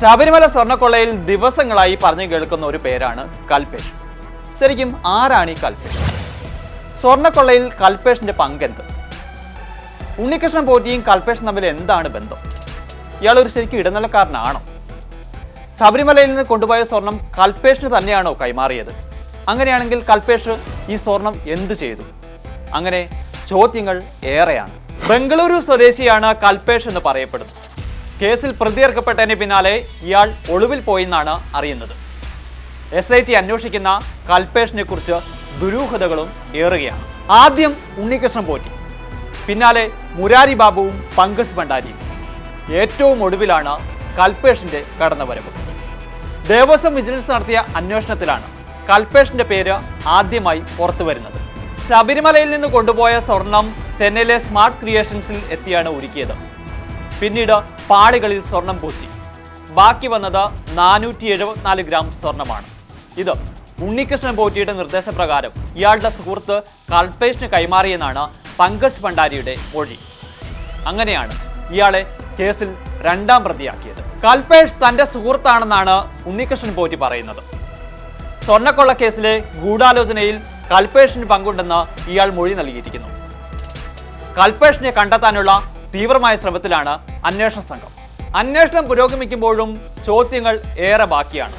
ശബരിമല സ്വർണക്കൊള്ളയിൽ ദിവസങ്ങളായി പറഞ്ഞു കേൾക്കുന്ന ഒരു പേരാണ് കൽപേഷ്. ശരിക്കും ആരാണ് ഈ കൽപേഷ്? സ്വർണക്കൊള്ളയിൽ കൽപേഷിന്റെ പങ്കെന്ത്? ഉണ്ണികൃഷ്ണൻ പോറ്റിയും കൽപേഷും തമ്മിൽ എന്താണ് ബന്ധം? ഇയാൾ ഒരു ശരിക്കും ഇടനിലക്കാരനാണോ? ശബരിമലയിൽ നിന്ന് കൊണ്ടുപോയ സ്വർണം കൽപേഷിന് തന്നെയാണോ കൈമാറിയത്? അങ്ങനെയാണെങ്കിൽ കൽപേഷ് ഈ സ്വർണം എന്തു ചെയ്തു? അങ്ങനെ ചോദ്യങ്ങൾ ഏറെയാണ്. ബംഗളൂരു സ്വദേശിയാണ് കൽപേഷ് എന്ന് പറയപ്പെടുന്നു കേസിൽ പ്രതിയേർക്കപ്പെട്ടതിന് പിന്നാലെ ഇയാൾ ഒളിവിൽ പോയെന്നാണ് അറിയുന്നത്. എസ് ഐ ടി അന്വേഷിക്കുന്ന കൽപേഷിനെ കുറിച്ച് ദുരൂഹതകളും ഏറുകയാണ്. ആദ്യം ഉണ്ണികൃഷ്ണൻ പോറ്റി പിന്നാലെ മുരാരി ബാബുവും പങ്കജ് ഭണ്ഡാരിയും. ഏറ്റവും ഒടുവിലാണ് കൽപേഷിന്റെ കടന്നുവരവ്. ദേവസ്വം വിജിലൻസ് നടത്തിയ അന്വേഷണത്തിലാണ് കൽപേഷിന്റെ പേര് ആദ്യമായി പുറത്തു വരുന്നത്. ശബരിമലയിൽ നിന്ന് കൊണ്ടുപോയ സ്വർണം ചെന്നൈയിലെ സ്മാർട്ട് ക്രിയേഷൻസിൽ എത്തിയാണ് ഒരുക്കിയത്. പിന്നീട് പാളികളിൽ സ്വർണം പൂശി. ബാക്കി വന്നത് നാനൂറ്റി എഴുപത്തിനാല് ഗ്രാം സ്വർണമാണ്. ഇത് ഉണ്ണികൃഷ്ണൻ പോറ്റിയുടെ നിർദ്ദേശപ്രകാരം ഇയാളുടെ സുഹൃത്ത് കൽപേഷിന് കൈമാറിയെന്നാണ് പങ്കജ് ഭണ്ഡാരിയുടെ മൊഴി. അങ്ങനെയാണ് ഇയാളെ കേസിൽ രണ്ടാം പ്രതിയാക്കിയത്. കൽപേഷ് തന്റെ സുഹൃത്താണെന്നാണ് ഉണ്ണികൃഷ്ണൻ പോറ്റി പറയുന്നത്. സ്വർണക്കൊള്ള കേസിലെ ഗൂഢാലോചനയിൽ കൽപേഷിന് പങ്കുണ്ടെന്ന് ഇയാൾ മൊഴി നൽകിയിരിക്കുന്നു. കൽപേഷിനെ കണ്ടെത്താനുള്ള തീവ്രമായ ശ്രമത്തിലാണ് അന്വേഷണ സംഘം. അന്വേഷണം പുരോഗമിക്കുമ്പോഴും ചോദ്യങ്ങൾ ഏറെ ബാക്കിയാണ്.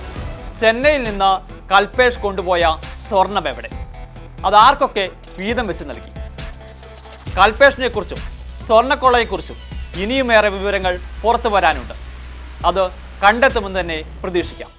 ചെന്നൈയിൽ നിന്ന് കൽപേഷ് കൊണ്ടുപോയ സ്വർണം എവിടെ? അതാർക്കൊക്കെ വീതം വെച്ച് നൽകി? കൽപേഷിനെ കുറിച്ചും ഇനിയുമേറെ വിവരങ്ങൾ പുറത്തു വരാനുണ്ട് അത് കണ്ടെത്തുമെന്ന് തന്നെ പ്രതീക്ഷിക്കാം.